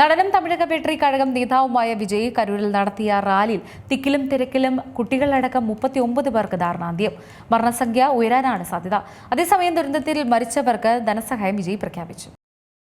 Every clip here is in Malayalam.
നടനും തമിഴക വെട്രി കഴകം നേതാവുമായ വിജയ് കരൂരിൽ നടത്തിയ റാലിയിൽ തിക്കിലും തിരക്കിലും കുട്ടികളടക്കം മുപ്പത്തിയൊമ്പത് പേർക്ക് ദാരുണാന്ത്യം മരണസംഖ്യ ഉയരാനാണ് സാധ്യത. അതേസമയം ദുരന്തത്തിൽ മരിച്ചവർക്ക് ധനസഹായം വിജയ് പ്രഖ്യാപിച്ചു.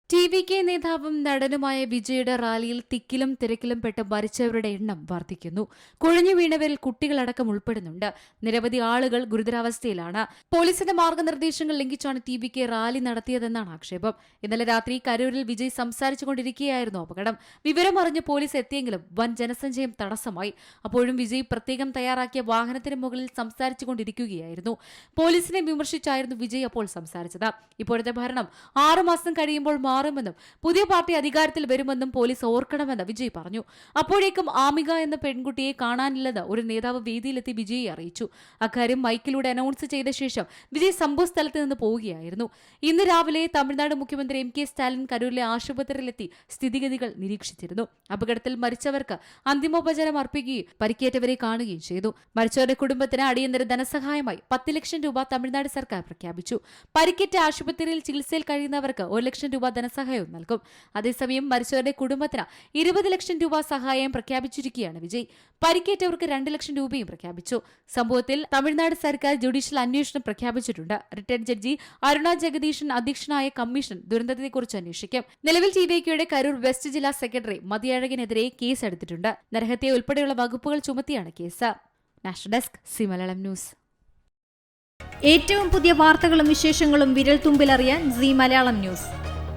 ടി വി കെ നേതാവും നടനുമായ വിജയുടെ റാലിയിൽ തിക്കിലും തിരക്കിലും പെട്ട് മരിച്ചവരുടെ എണ്ണം വർദ്ധിക്കുന്നു. കുഴഞ്ഞു വീണവരിൽ കുട്ടികളടക്കം ഉൾപ്പെടുന്നുണ്ട്. നിരവധി ആളുകൾ ഗുരുതരാവസ്ഥയിലാണ്. പോലീസിന്റെ മാർഗനിർദ്ദേശങ്ങൾ ലംഘിച്ചാണ് ടി വി കെ റാലി നടത്തിയതെന്നാണ് ആക്ഷേപം. ഇന്നലെ രാത്രി കരൂരിൽ വിജയ് സംസാരിച്ചുകൊണ്ടിരിക്കുകയായിരുന്നു അപകടം. വിവരമറിഞ്ഞ് പോലീസ് എത്തിയെങ്കിലും വൻ ജനസഞ്ചയം തടസ്സമായി. അപ്പോഴും വിജയ് പ്രത്യേകം തയ്യാറാക്കിയ വാഹനത്തിന് മുകളിൽ സംസാരിച്ചുകൊണ്ടിരിക്കുകയായിരുന്നു. പോലീസിനെ വിമർശിച്ചായിരുന്നു വിജയ് അപ്പോൾ സംസാരിച്ചത്. ഇപ്പോഴത്തെ ഭരണം ആറുമാസം കഴിയുമ്പോൾ മാറുമെന്നും പുതിയ പാർട്ടി അധികാരത്തിൽ വരുമെന്നും പോലീസ് ഓർക്കണമെന്ന് വിജയ് പറഞ്ഞു. അപ്പോഴേക്കും ആമിക എന്ന പെൺകുട്ടിയെ കാണാനില്ലെന്ന് ഒരു നേതാവ് വേദിയിലെത്തി വിജയെ അറിയിച്ചു. അക്കാര്യം മൈക്കിലൂടെ അനൗൺസ് ചെയ്ത ശേഷം വിജയ് സംഭവ സ്ഥലത്ത് നിന്ന് പോവുകയായിരുന്നു. ഇന്ന് രാവിലെ തമിഴ്നാട് മുഖ്യമന്ത്രി എം കെ സ്റ്റാലിൻ കരൂരിലെ ആശുപത്രിയിലെത്തി സ്ഥിതിഗതികൾ നിരീക്ഷിച്ചിരുന്നു. അപകടത്തിൽ മരിച്ചവർക്ക് അന്തിമോപചാരം അർപ്പിക്കുകയും പരിക്കേറ്റവരെ കാണുകയും ചെയ്തു. മരിച്ചവരുടെ കുടുംബത്തിന് അടിയന്തര ധനസഹായമായി പത്ത് ലക്ഷം രൂപ തമിഴ്നാട് സർക്കാർ പ്രഖ്യാപിച്ചു. പരിക്കേറ്റ ആശുപത്രിയിൽ ചികിത്സയിൽ കഴിയുന്നവർക്ക് ഒരു ലക്ഷം രൂപ ധനസഹായവും നൽകും. അതേസമയം മരിച്ചവരുടെ കുടുംബത്തിന് ഇരുപത് ലക്ഷം രൂപ സഹായം പ്രഖ്യാപിച്ചിരിക്കുകയാണ് വിജയ്. പരിക്കേറ്റവർക്ക് രണ്ട് ലക്ഷം രൂപയും പ്രഖ്യാപിച്ചു. സംഭവത്തിൽ തമിഴ്നാട് സർക്കാർ ജുഡീഷ്യൽ അന്വേഷണം പ്രഖ്യാപിച്ചിട്ടുണ്ട്. റിട്ടയർഡ് ജഡ്ജി അരുണ ജഗദീശൻ അധ്യക്ഷനായ കമ്മീഷൻ ദുരന്തത്തെക്കുറിച്ച് അന്വേഷിക്കും. നിലവിൽ ടി വി കരൂർ വെസ്റ്റ് ജില്ലാ സെക്രട്ടറി മതിയഴകിനെതിരെ കേസ് എടുത്തിട്ടുണ്ട് നരഹത്യ ഉൾപ്പെടെയുള്ള വകുപ്പുകൾ ചുമത്തിയാണ് case. National desk C news. ഏറ്റവും പുതിയ വാർത്തകളും വിശേഷങ്ങളും വിരൽ തുമ്പിലറിയാൻ സി മലയാളം ന്യൂസ്.